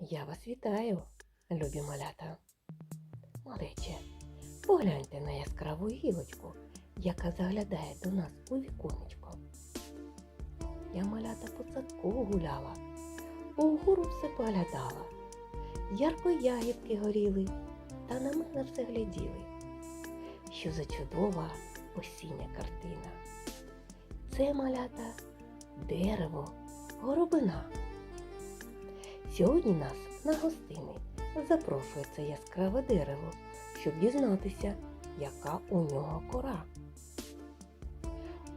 Я вас вітаю, любі малята. Малече, погляньте на яскраву гілочку, яка заглядає до нас у віконечко. Я малята по садку гуляла, угору все поглядала. Ярко ягідки горіли, та на мене все гляділи. Що за чудова осіння картина. Це малята дерево, горобина. Сьогодні нас на гостини запрошує це яскраве дерево, щоб дізнатися, яка у нього кора.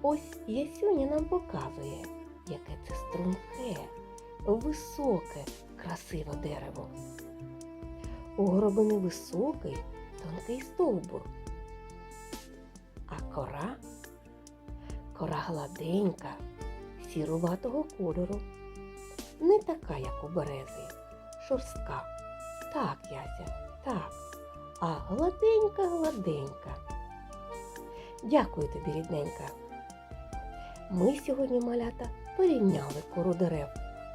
Ось Ясюня нам показує, яке це струнке, високе, красиве дерево. У горобини високий, тонкий стовбур. А кора кора гладенька, сіруватого кольору не така, як у берези, шорстка. Так, Яся, так, а гладенька, гладенька. Дякую тобі, рідненька. Ми сьогодні, малята, порівняли кору дерев,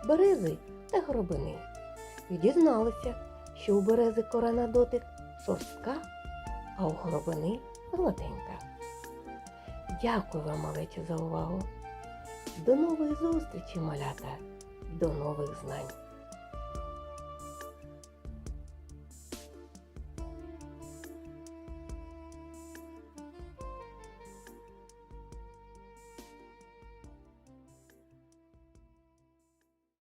берези та горобини. І дізналися, що у берези кора на дотик шорстка, а у горобини гладенька. Дякую вам, малече, за увагу. До нової зустрічі, малята! До нових знань!